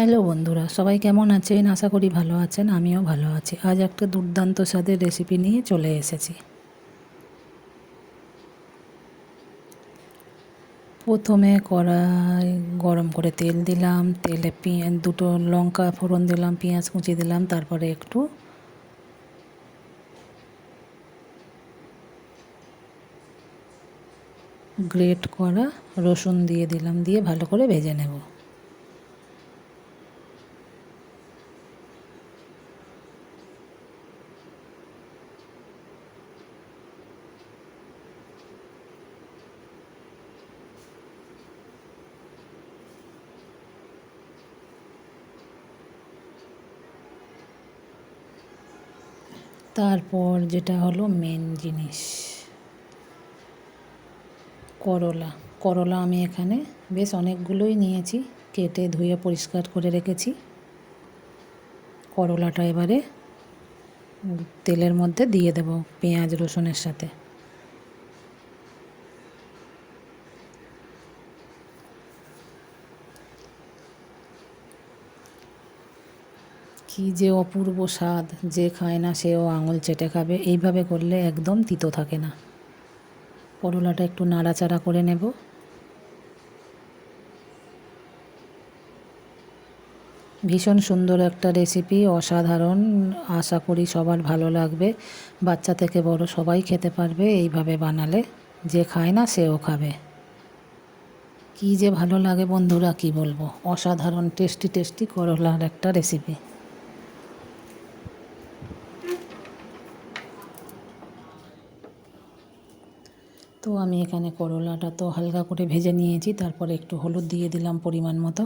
Hello বন্ধুরা, সবাই কেমন আছেন? আশা করি ভালো আছেন, আমিও ভালো আছি। আজ একটা দুর্দান্ত স্বাদের রেসিপি নিয়ে চলে এসেছি। প্রথমে কড়াই গরম করে তেল দিলাম, তেলে পেঁয়াজ, দুটো লঙ্কা ফোড়ন দিলাম, পেঁয়াজ কুচি দিলাম, তারপরে একটু গ্রেট করা রসুন দিয়ে দিলাম, দিয়ে ভালো করে ভেজে নেব। তারপর যেটা হলো মেন জিনিস। করলা। করলা আমি এখানে বেশ অনেকগুলোই নিয়েছি, কেটে ধুয়ে পরিষ্কার করে রেখেছি। করলাটা এবারে তেলের মধ্যে দিয়ে দেব পেঁয়াজ রসুনের সাথে। কি যে অপূর্ব স্বাদ, যে খায় না সেও আঙুল চেটে খাবে, এইভাবে করলে একদম তিতো থাকে না। করলাটা একটু নাড়াচাড়া করে নেব। ভীষণ সুন্দর একটা রেসিপি, অসাধারণ। আশা করি সবার ভালো লাগবে। বাচ্চা থেকে বড় সবাই খেতে পারবে, এইভাবে বানালে যে খায় না সেও খাবে। কি যে ভালো লাগে বন্ধুরা, কি বলব? অসাধারণ, টেস্টি টেস্টি করলার একটা রেসিপি। তো আমি এখানে করলাটা তো হালকা করে ভেজে নিয়েছি, তারপরে একটু হলুদ দিয়ে দিলাম পরিমাণ মতো।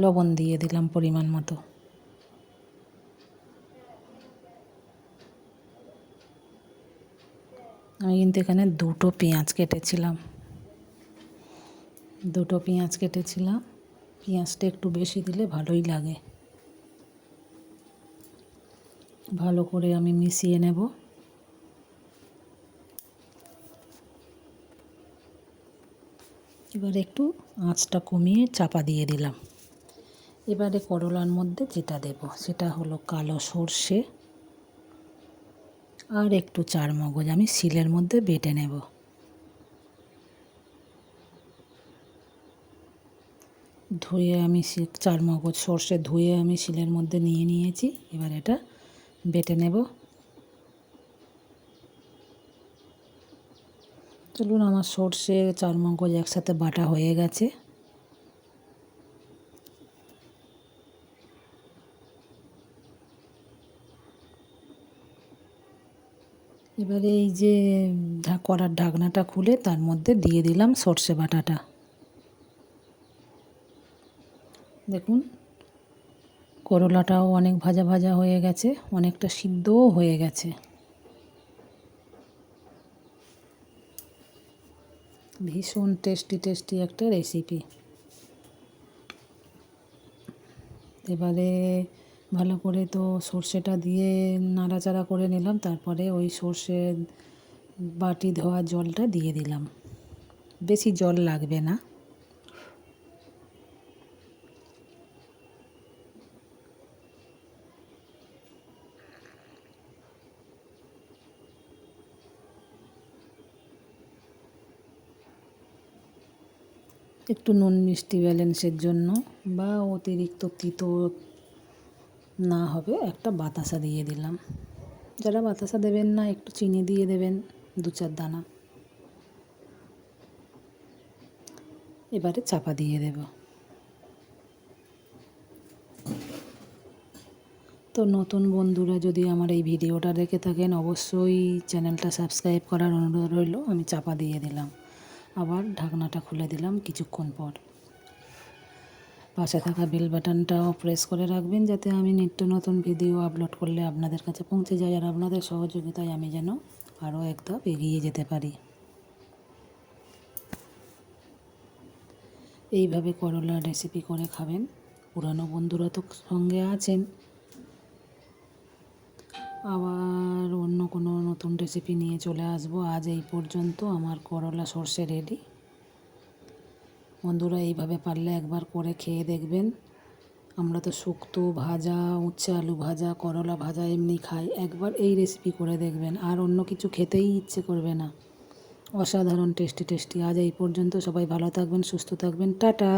লবণ দিয়ে দিলাম পরিমাণ মতো। আমি কিন্তু এখানে দুটো পেঁয়াজ কেটেছিলাম। দুটো পেঁয়াজ কেটেছিলাম। পেঁয়াজটা একটু বেশি দিলে ভালোই লাগে। ভালো করে আমি মিশিয়ে নেব। এবার একটু আঁচটা কমিয়ে চাপা দিয়ে দিলাম। এবারে করলার মধ্যে যেটা দেব, সেটা হলো কালো সর্ষে আর একটু চার মগজ আমি শিলের মধ্যে বেটে নেব। ধুয়ে আমি চার মগজ সর্ষে ধুয়ে আমি শিলের মধ্যে নিয়ে নিয়েছি। এবার এটা বেটে নেব। চলুন আমার সর্ষে চার মগজ একসাথে বাটা হয়ে গেছে। এবারে এই যে কড়ার ঢাকনাটা খুলে তার মধ্যে দিয়ে দিলাম সর্ষে বাটাটা। দেখুন, করলাটাও অনেক ভাজা ভাজা হয়ে গেছে, অনেকটা সিদ্ধও হয়ে গেছে। ভীষণ টেস্টি টেস্টি একটা রেসিপি এবারে ভালো করে তো সর্ষেটা দিয়ে নাড়াচাড়া করে নিলাম, তারপরে ওই সর্ষে বাটি ধোয়া জলটা দিয়ে দিলাম। বেশি জল লাগবে না। একটু নুন মিষ্টি ব্যালেন্সের জন্য বা অতিরিক্ত তিতো না হবে, একটা বাতাসা দিয়ে দিলাম। যারা বাতাসা দেবেন না, একটু চিনি দিয়ে দেবেন, দু চার দানা। এবারে চাপা দিয়ে দেব। তো নতুন বন্ধুরা যদি আমার এই ভিডিওটা দেখে থাকেন, অবশ্যই চ্যানেলটা সাবস্ক্রাইব করার অনুরোধ রইল, আমি চাপা দিয়ে দিলাম। আবার ঢাকনাটা খুলে দিলাম কিছুক্ষণ পর। পাশে থাকা বেল বাটনটাও প্রেস করে রাখবেন যাতে আমি নিত্য নতুন ভিডিও আপলোড করলে আপনাদের কাছে পৌঁছে যায় আর আপনাদের সহযোগিতায় আমি যেন আরও এক ধাপ এগিয়ে যেতে পারি। এইভাবে করলা রেসিপি করে খাবেন। পুরানো বন্ধুরা তো সঙ্গে আছেন। আবার অন্য কোনো নতুন রেসিপি নিয়ে চলে আসব। আজ এই পর্যন্ত আমার করলা সর্ষে রেডি বন্ধুরা, এইভাবে পারলে একবার করে খেয়ে দেখবেন। আমরা তো শুক্তো ভাজা, উচ্ছে আলু ভাজা, করলা ভাজা এমনি খাই। একবার এই রেসিপি করে দেখবেন। আর অন্য কিছু খেতেই ইচ্ছে করবে না। অসাধারণ টেস্টি টেস্টি আজ এই পর্যন্ত সবাই ভালো থাকবেন, সুস্থ থাকবেন। টাটা!